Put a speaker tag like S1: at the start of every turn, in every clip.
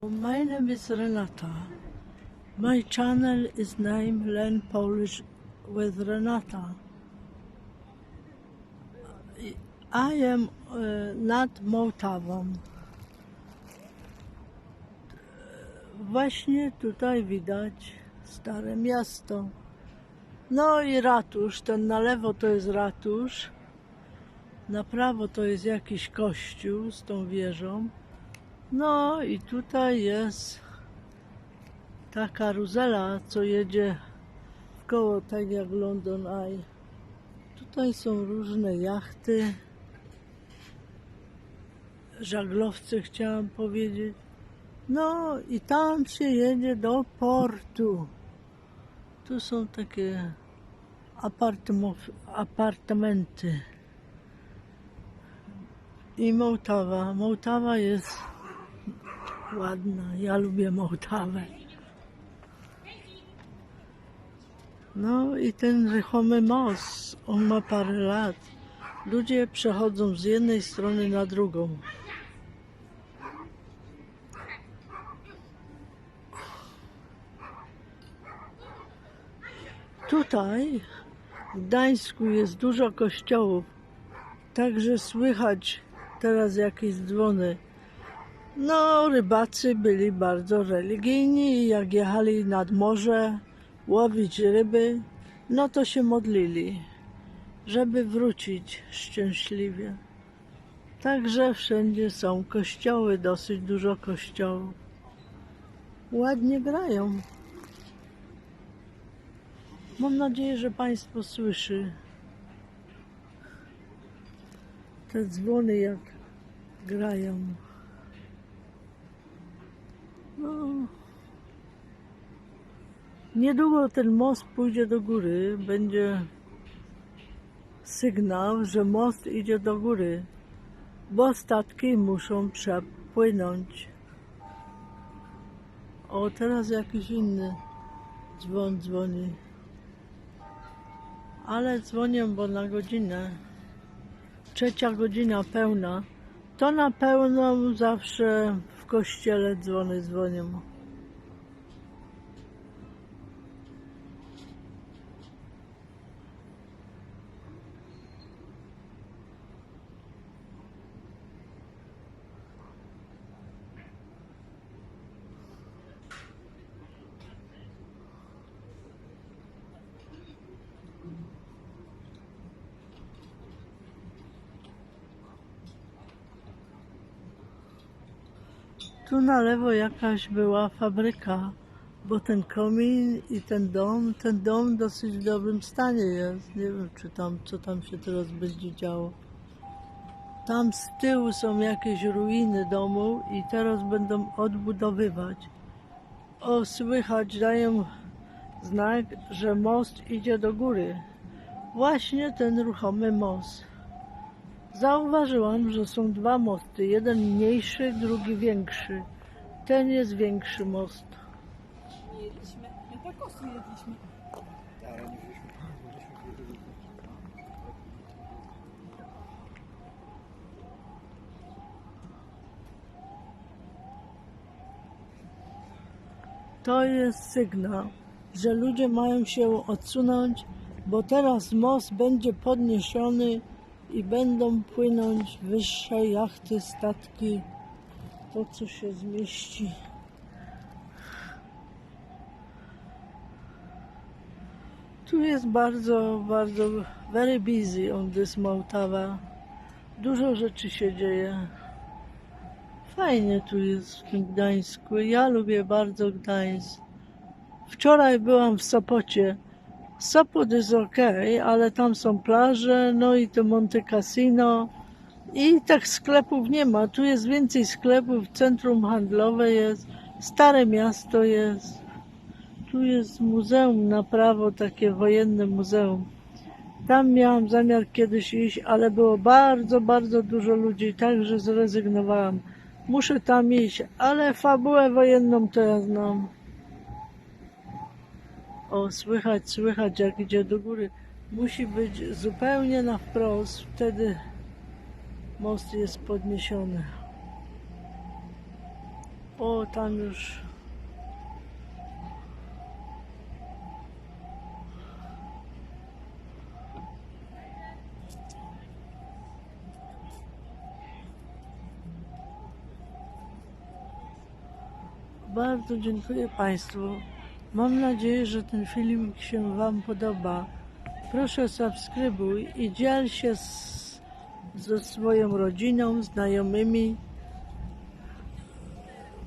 S1: My name is Renata. My channel is named Learn Polish with Renata. I am uh, nad Mołtawą. Właśnie tutaj widać stare miasto. No i ratusz. Ten na lewo to jest ratusz. Na prawo to jest jakiś kościół z tą wieżą. No i tutaj jest ta karuzela, co jedzie w koło, tak jak London Eye. Tutaj są różne jachty, żaglowce chciałam powiedzieć. No i tam się jedzie do portu. Tu są takie apartamenty. I Mołtawa. Mołtawa jest ładna. Ja lubię Mołtawę. No i ten ruchomy most, on ma parę lat. Ludzie przechodzą z jednej strony na drugą. Tutaj w Gdańsku jest dużo kościołów, także słychać teraz jakieś dzwony. No, rybacy byli bardzo religijni i jak jechali nad morze łowić ryby, no to się modlili, żeby wrócić szczęśliwie. Także wszędzie są kościoły, dosyć dużo kościołów. Ładnie grają. Mam nadzieję, że Państwo słyszy te dzwony, jak grają. No. Niedługo ten most pójdzie do góry. Będzie sygnał, że most idzie do góry, bo statki muszą przepłynąć. O, teraz jakiś inny dzwon dzwoni. Ale dzwonię, bo na godzinę. Trzecia godzina pełna. To na pełną zawsze w kościele dzwony dzwonią. Tu na lewo jakaś była fabryka, bo ten komin i ten dom, ten dom dosyć w dobrym stanie jest. Nie wiem, czy tam, co tam się teraz będzie działo. Tam z tyłu są jakieś ruiny domu i teraz będą odbudowywać. O, słychać, dają znak, że most idzie do góry. Właśnie ten ruchomy most. Zauważyłam, że są dwa mosty. Jeden mniejszy, drugi większy. Ten jest większy most.
S2: jedliśmy. My takosy jedliśmy.
S1: To jest sygnał, że ludzie mają się odsunąć, bo teraz most będzie podniesiony i będą płynąć wyższe jachty, statki, to co się zmieści. Tu jest bardzo, bardzo very busy on this Mołtawa. Dużo rzeczy się dzieje. Fajnie tu jest w tym Gdańsku. Ja lubię bardzo Gdańsk. Wczoraj byłam w Sopocie. Sopot jest ok, ale tam są plaże, no i to Monte Cassino. I tak sklepów nie ma. Tu jest więcej sklepów, centrum handlowe jest, stare miasto jest. Tu jest muzeum na prawo, takie wojenne muzeum. Tam miałam zamiar kiedyś iść, ale było bardzo, bardzo dużo ludzi, także zrezygnowałam. Muszę tam iść, ale fabułę wojenną to ja znam. O, słychać, słychać jak idzie do góry. Musi być zupełnie na wprost, wtedy most jest podniesiony. O, tam już. Bardzo dziękuję Państwu. Mam nadzieję, że ten filmik się Wam podoba. Proszę subskrybuj i dziel się z, ze swoją rodziną, znajomymi.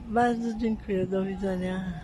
S1: Bardzo dziękuję. Do widzenia.